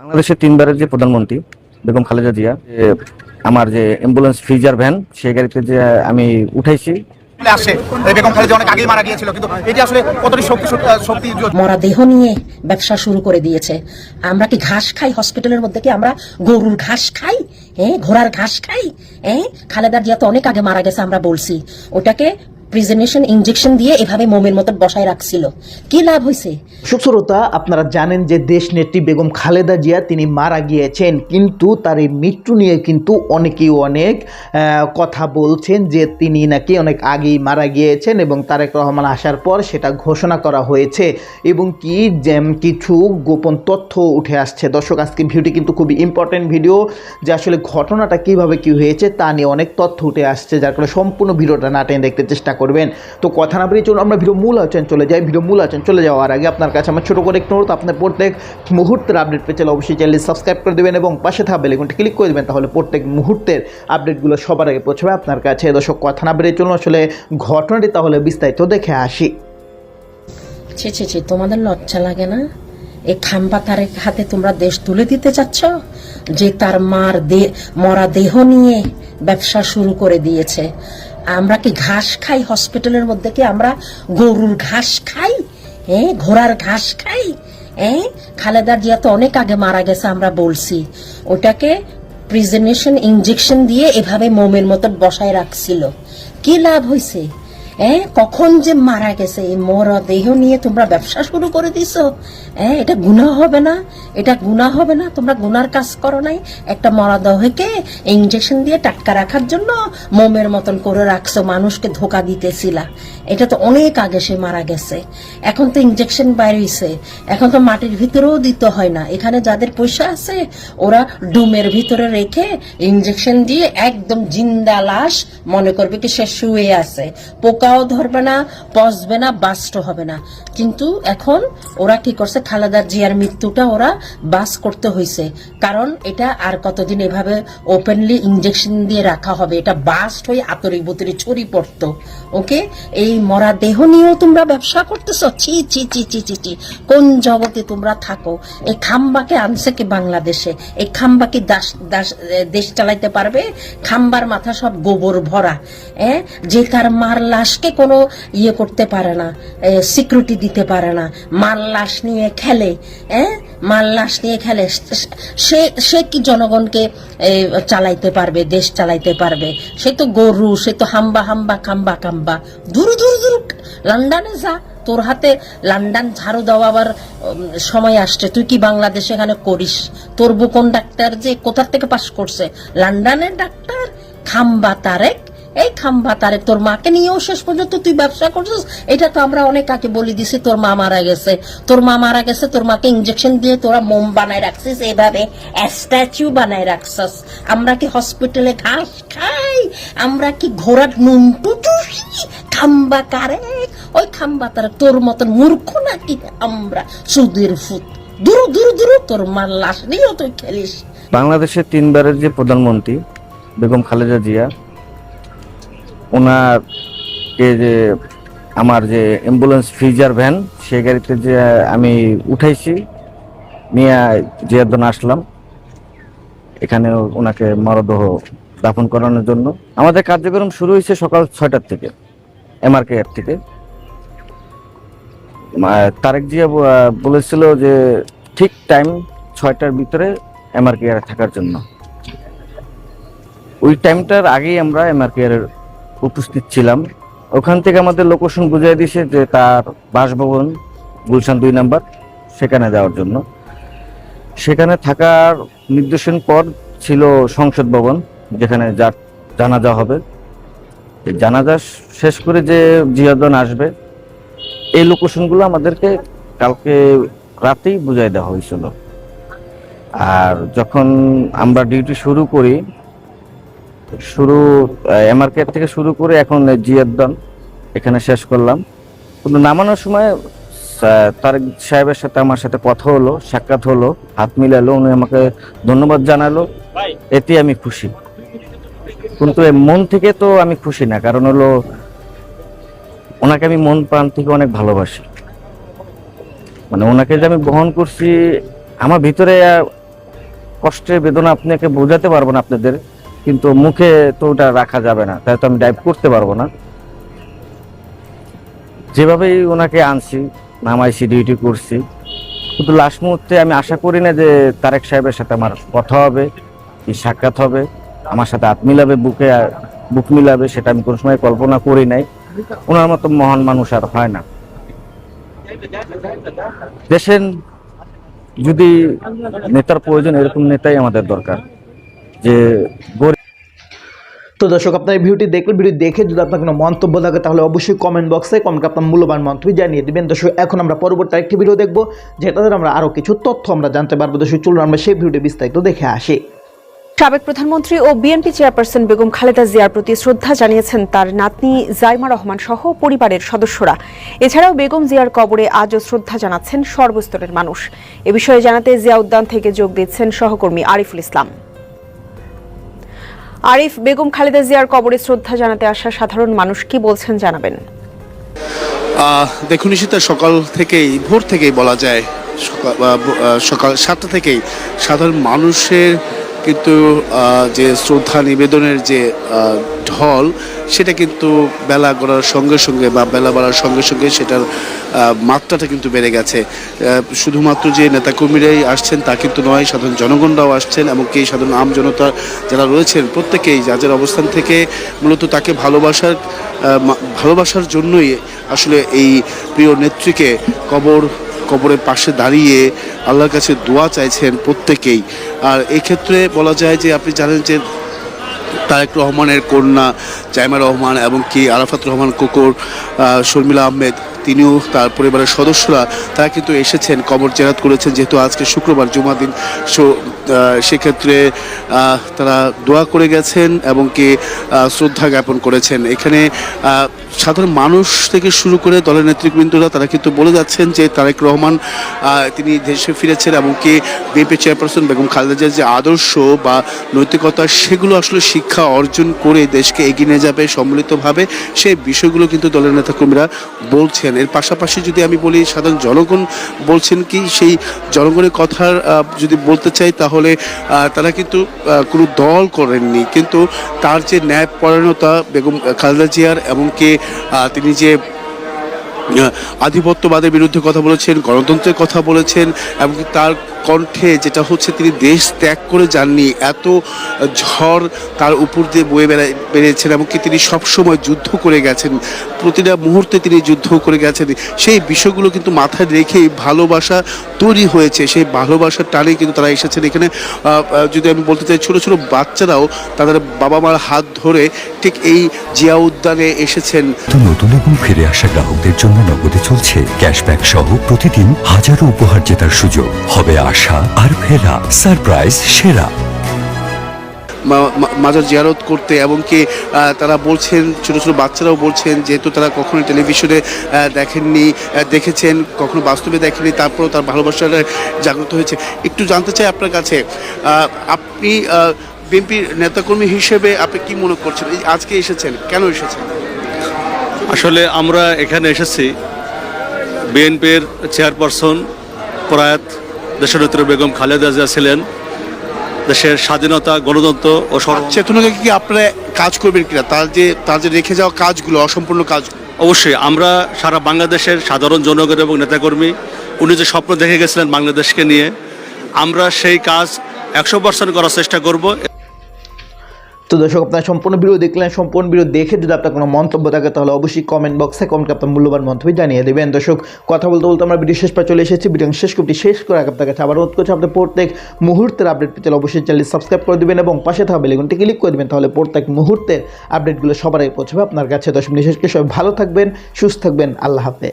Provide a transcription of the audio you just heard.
বাংলাদেশের তিনবারের যে প্রধানমন্ত্রী বেগম খালেদা জিয়া আমার যে অ্যাম্বুলেন্স ফ্রিজার ভ্যান সেই গাড়িতে যে আমি উঠাইছি। চলে বেগম খালেদা অনেক আগেই মারা গিয়েছিল কিন্তু এটি আসলে কতটি শক্তি শক্তি মরা দেহ নিয়ে ব্যবসা শুরু করে দিয়েছে। আমরা কি ঘাস খাই হসপিটালের মধ্যে? কি আমরা গরুর ঘাস খাই? হ্যাঁ ঘোড়ার ঘাস খাই? হ্যাঁ খালেদা জিয়া তো অনেক আগে মারা গেছে আমরা বলছি। ওটাকে প্রিজেনেশন ইনজেকশন দিয়ে এভাবে মোমের মতন বসায় রাখছিল। কি লাভ হয়েছে সুশ্রোতা আপনারা জানেন যে দেশ নেত্রী বেগম খালেদা জিয়া, তিনি মারা গিয়েছেন, কিন্তু তার এই মৃত্যু নিয়ে কিন্তু অনেকেই অনেক কথা বলছেন যে তিনি নাকি অনেক আগেই মারা গিয়েছেন এবং তারেক রহমান আসার পর সেটা ঘোষণা করা হয়েছে। এবং কি যেম কিছু গোপন তথ্য উঠে আসছে। দর্শক আজকে ভিডিওটি কিন্তু খুবই ইম্পর্টেন্ট ভিডিও যে আসলে ঘটনাটা কীভাবে কি হয়েছে তা নিয়ে অনেক তথ্য উঠে আসছে, যার কারণে সম্পূর্ণ ভিডিওটা না টেনে দেখতে চেষ্টা করবেন। তো কথা না বেরিয়ে চলুন, আমরা ভিডিও মূল আলোচনা চলে যাই। ভিডিও মূল আলোচনা চলে যাওয়ার আগে আপনার কাছে আমার ছোটো করে একটু অনুরোধ আপনার প্রত্যেক মুহূর্তের আপডেট পেয়ে চলে অবশ্যই চ্যানেল সাবস্ক্রাইব করে দেবেন এবং পাশে থাকা বেলেগুনটি ক্লিক করে দেবেন, তাহলে প্রত্যেক মুহূর্তের আপডেটগুলো সবার আগে পৌঁছবে আপনার কাছে। দর্শক, কথা না বেরিয়ে চলুন, আসলে ঘটনাটি তাহলে বিস্তারিত দেখে আসি। ছি ছি ছি, তোমাদের লজ্জা লাগে না? এই খাম্বা তারের হাতে তোমরা দেশ তুলে দিতে চাচ্ছ? যে তার মার মরা দেহ নিয়ে ব্যবসা শুরু করে দিয়েছে। আমরা কি ঘাস খাই হসপিটালের মধ্যে কি আমরা গরুর ঘাস খাই? হ্যাঁ ঘোড়ার ঘাস খাই? হ্যাঁ খালেদার জিয়া তো অনেক আগে মারা গেছে আমরা বলছি। ওটাকে প্রিজেনেশন ইঞ্জেকশন দিয়ে এভাবে মোমের মতো বসায় রাখছিল। কি লাভ হয়েছে হ্যাঁ কখন যে মারা গেছে, এই মরা দেহ নিয়ে তোমরা ব্যবসা শুরু করে দিছ? হ্যাঁ এটা গুণা হবে না? এটা গুণা হবে না? তোমরা গুনার কাজ করো নাই? একটা মরদেহকে ইঞ্জেকশন দিয়ে টাটকা রাখার জন্য মোমের মতন করে রাখছো, মানুষকে ধোকা দিতেছিলা। এটা তো অনেক আগে সে মারা গেছে। এখন তো ইঞ্জেকশন বাইরেছে। এখন তো মাটির ভিতরেও দিতে হয় না। এখানে যাদের পয়সা আছে, ওরা ডুমের ভিতরে রেখে ইঞ্জেকশন দিয়ে একদম জিন্দা লাশ মনে করবে কি সে শুয়ে আছে। পোকাও ধরবে না, পচবে না, বাস্ট হবে না। কিন্তু এখন ওরা কি করছে, খালেদা জিয়ার মৃত্যুটা ওরা বাস করতে হয়েছে কারণ এটা আর কতদিন এভাবে ওপেনলি ইঞ্জেকশন দিয়ে রাখা হবে? এটা বাস্ট হয়ে আতরি বুতরি ছড়ি পড়তো। ওকে? এই মরা দেহ নিয়েও তোমরা ব্যবসা করতেছ? ছি ছি ছি ছি ছি ছি। কোন জগতে তোমরা থাকো? এই খাম্বাকে আনছে কি বাংলাদেশে? এই খাম্বা কি দাস দাস দেশ চালাইতে পারবে? খাম্বার মাথা সব গোবর ভরা হ্যাঁ যে তার মার লাশকে কোনো ইয়ে করতে পারে না সিকিউরিটি দিতে পারে না। মার লাশ নিয়ে খেলে হ্যাঁ মার লাশ নিয়ে খেলে সে সে কি জনগণকে চালাইতে পারবে দেশ চালাইতে পারবে? সে তো গরু সে তো হাম্বা হাম্বা খাম্বা খাম্বা দূর দূর দূর লন্ডনে যা তোর হাতে লন্ডন ঝাড়ু দেওয়াবার উম, সময় আসছে। তুই কি বাংলাদেশ এখানে করিস? তোর বুকন ডাক্তার যে কোথার থেকে পাস করছে? লন্ডনের ডাক্তার খাম্বা তারেক এই খাম্বা তারে, তোর মাকে নিয়েও শেষ পর্যন্ত তুই ব্যবসা করছিস? এটা তো আমরা অনেক আগে বলে দিছি, তোর মা মারা গেছে। তোর মা মারা গেছে, তোর মাকে ইঞ্জেকশন দিয়ে তোরা মোম বানায় রাখছিস, এভাবে স্ট্যাচু বানায় রাখছিস। আমরা কি হসপিটালে ঘাস খাই? আমরা কি ঘোড়ার নুন টুটুসি খাম্বা কারে? ওই খাম্বা তারেক তোর মতন মূর্খ নাকি আমরা? সুদের ফুট দূর দূর দূর, তোর মার লাশ নিয়েও তুই খেলিস। বাংলাদেশের তিনবারের যে প্রধানমন্ত্রী বেগম খালেদা জিয়া ওনারকে যে আমার যে অ্যাম্বুলেন্স ফ্রিজার ভ্যান সেই গাড়িতে যে আমি উঠাইছি, নিয়ে জিয়াদন আসলাম। এখানে ওনাকে মরদেহ দাফন করানোর জন্য। আমাদের কার্যক্রম শুরু হয়েছে সকাল ছয়টার থেকে, এমআরকে এর থেকে। তারেক জিয়া বলেছিল যে ঠিক টাইম ছয়টার ভিতরে এমআরকে থাকার জন্য। ওই টাইমটার আগেই আমরা এমআরকে উপস্থিত ছিলাম। ওখান থেকে আমাদের লোকেশন বুঝিয়ে দিয়েছে যে তার বাসভবন, গুলশান দুই নাম্বার, সেখানে যাওয়ার জন্য। সেখানে থাকার নির্দেশন পর ছিল সংসদ ভবন, যেখানে যার জানাজা হবে। জানাজা শেষ করে যে জিয়াদন আসবে, এই লোকেশনগুলো আমাদেরকে কালকে রাতেই বুঝাই দেওয়া হয়েছিল। আর যখন আমরা ডিউটি শুরু করি শুরু এমআরকে থেকে শুরু করে এখন জিয়াদ্দান এখানে শেষ করলাম। কিন্তু নামানোর সময় তারেক সাহেবের সাথে আমার সাথে কথা হলো সাক্ষাৎ হলো হাত মিলালো উনি আমাকে ধন্যবাদ জানালো। এতে আমি খুশি। কিন্তু মন থেকে তো আমি খুশি না কারণ হলো ওনাকে আমি মন প্রাণ থেকে অনেক ভালোবাসি। মানে ওনাকে যে আমি বহন করছি আমার ভিতরে কষ্টের বেদনা আপনাকে বোঝাতে পারব না আপনাদের। কিন্তু মুখে তো ওটা রাখা যাবে না তাই তো আমি ডাইভ করতে পারব না। যেভাবেই ওনাকে আনছি, নামাইছি ডিউটি করছি, কিন্তু লাস্ট মুহূর্তে আমি আশা করি না যে তারেক সাহেবের সাথে আমার কথা হবে, কি সাক্ষাৎ হবে, আমার সাথে হাত মিলাবে, বুকে, বুক মিলাবে, সেটা আমি কোনো সময় কল্পনা করি নাই। ওনার মতো মহান মানুষ আর হয় না। দেশের যদি নেতার প্রয়োজন, এরকম নেতাই আমাদের দরকার। যে তো দর্শক আপনার এই ভিডিওটি দেখবেন ভিডিও দেখে যদি আপনার কোনো মন্তব্য থাকে তাহলে অবশ্যই কমেন্ট বক্সে কমেন্ট আপনার মূল্যবান মন্তব্য জানিয়ে দেবেন। দর্শক এখন আমরা পরবর্তী আরেকটি ভিডিও দেখব যেটাতে আমরা আরও কিছু তথ্য আমরা জানতে পারব। দর্শক চলুন আমরা সেই ভিডিওটি বিস্তারিত দেখে আসি। সাবেক প্রধানমন্ত্রী ও বিএনপি চেয়ারপারসন বেগম খালেদা জিয়ার প্রতি শ্রদ্ধা জানিয়েছেন তার নাতনি জাইমা রহমান সহ পরিবারের সদস্যরা। এছাড়াও বেগম জিয়ার কবরে আজও শ্রদ্ধা জানাচ্ছেন সর্বস্তরের মানুষ। এ বিষয়ে জানাতে জিয়া উদ্যান থেকে যোগ দিচ্ছেন সহকর্মী আরিফুল ইসলাম। আরিফ বেগম খালেদা জিয়ার কবরে শ্রদ্ধা জানাতে আসা সাধারণ মানুষ কি বলছেন জানাবেন। দেখুন সেটা সকাল থেকেই, ভোর থেকেই বলা যায় সকাল সাতটা থেকেই সাধারণ মানুষের কিন্তু যে শ্রদ্ধা নিবেদনের যে ঢল, সেটা কিন্তু বেলা গড়ার সঙ্গে সঙ্গে বা বেলা বাড়ার সঙ্গে সঙ্গে সেটার মাত্রাটা কিন্তু বেড়ে গেছে। শুধুমাত্র যে নেতাকর্মীরাই আসছেন তা কিন্তু নয়, সাধারণ জনগণরাও আসছেন এমনকি সাধারণ আম জনতা যারা রয়েছেন প্রত্যেকেই যাদের অবস্থান থেকে মূলত তাকে ভালোবাসার ভালোবাসার জন্যই আসলে এই প্রিয় নেত্রীকে কবর, কবরের পাশে দাঁড়িয়ে আল্লাহর কাছে দোয়া চাইছেন প্রত্যেকেই। আর এই ক্ষেত্রে বলা যায় যে আপনি জানেন যে তারেক রহমানের কন্যা জাইমা রহমান এবং কি আরাফাত রহমান কুকুর শর্মিলা আহমেদ তিনিও তার পরিবারের সদস্যরা, তারা কিন্তু এসেছেন, কবর জেরাত করেছেন, যেহেতু আজকে শুক্রবার জুমা দিন। সেক্ষেত্রে তারা দোয়া করে গেছেন এবং কি শ্রদ্ধা জ্ঞাপন করেছেন। এখানে সাধারণ মানুষ থেকে শুরু করে দলের নেতৃবৃন্দরা, তারা কিন্তু বলে যাচ্ছেন যে তারেক রহমান তিনি দেশে ফিরেছেন এবং কি, বিএনপি চেয়ারপারসন বেগম খালেদা জিয়ার যে আদর্শ বা নৈতিকতা, সেগুলো আসলে শিক্ষা অর্জন করে দেশকে এগিয়ে নিয়ে যাবে সম্মিলিতভাবে। সেই বিষয়গুলো কিন্তু দলের নেতাকর্মীরা বলছেন। এর পাশাপাশি যদি আমি বলি, সাধারণ জনগণ বলছেন কি, সেই জনগণের কথার যদি বলতে চাই তাহলে তারা কিন্তু কোনো দল করেননি। কিন্তু তার যে ন্যায়পরায়ণতা বেগম খালেদা জিয়ার এমনকি তিনি যে আধিপত্যবাদের বিরুদ্ধে কথা বলেছেন, গণতন্ত্রের কথা বলেছেন, এবং তার কণ্ঠে যেটা হচ্ছে তিনি দেশ ত্যাগ করে যাননি, এত ঝড় তার উপর দিয়ে বয়ে বেড়ায় বেরিয়েছেন এমনকি তিনি সবসময় যুদ্ধ করে গেছেন, প্রতিটা মুহূর্তে তিনি যুদ্ধ করে গেছেন, সেই বিষয়গুলো কিন্তু মাথায় রেখেই ভালোবাসা তৈরি হয়েছে, সেই ভালোবাসার টানে কিন্তু তারা এসেছেন। এখানে যদি আমি বলতে চাই, ছোটো ছোটো বাচ্চারাও তাদের বাবা মার হাত ধরে ঠিক এই জিয়া উদ্যানে এসেছেন। নতুন এবং ফিরে আসা গ্রাহকদের জন্য নগদে চলছে ক্যাশব্যাক সহ প্রতিদিন হাজারো উপহার জেতার সুযোগ। হবে আশা আর ফেরা সারপ্রাইজ সেরা। মাজার জিয়ারত করতে এবং কি তারা বলছেন ছোট ছোট বাচ্চারাও বলছেন যেহেতু তারা কখনো টেলিভিশনে দেখেননি দেখেছেন কখনো বাস্তবে দেখেনি তারপরও তার ভালোবাসাটা জাগ্রত হয়েছে। একটু জানতে চাই আপনার কাছে আপনি বিএনপির নেতাকর্মী হিসেবে আপনি কি মনে করছেন? এই আজকে এসেছেন কেন এসেছেন? আসলে আমরা এখানে এসেছি বিএনপির চেয়ারপারসন প্রয়াত দেশনেত্রী বেগম খালেদা জিয়া ছিলেন। দেশের স্বাধীনতা গণতন্ত্র ও সর্ব চেতনাকে কি আপনি কাজ করবেন কিনা? তার যে তার যে রেখে যাওয়া কাজগুলো অসম্পূর্ণ কাজ অবশ্যই আমরা সারা বাংলাদেশের সাধারণ জনগণ এবং নেতাকর্মী উনি যে স্বপ্ন দেখে গেছিলেন বাংলাদেশকে নিয়ে আমরা সেই কাজ একশো পার্সেন্ট করার চেষ্টা করব। তো দর্শক, আপনার সম্পূর্ণ ভিডিও দেখলেন, সম্পূর্ণ ভিডিও দেখে যদি আপনার কোনো মন্তব্য থাকে, তাহলে অবশ্যই কমেন্ট বক্সে কমেন্ট আপনার মূল্যবান মন্তব্য জানিয়ে দেবেন। দর্শক, কথা বলতে বলতে আমরা ভিডিও শেষ পা চলে এসেছি। ভিডিও শেষ করতে শেষ করে আপনার কাছে আবার অনুরোধ করছি আপনার প্রত্যেক মুহূর্তের আপডেট পেতে অবশ্যই চ্যানেল সাবস্ক্রাইব করে দেবেন এবং পাশে থাকা বেলেগুনটি ক্লিক করে দেবেন, তাহলে প্রত্যেক মুহূর্তের আপডেটগুলো সবার আগে পৌঁছবে আপনার কাছে। দর্শক, বিশেষ করে সবাই ভালো থাকবেন, সুস্থ থাকবেন, আল্লাহ হাফেজ।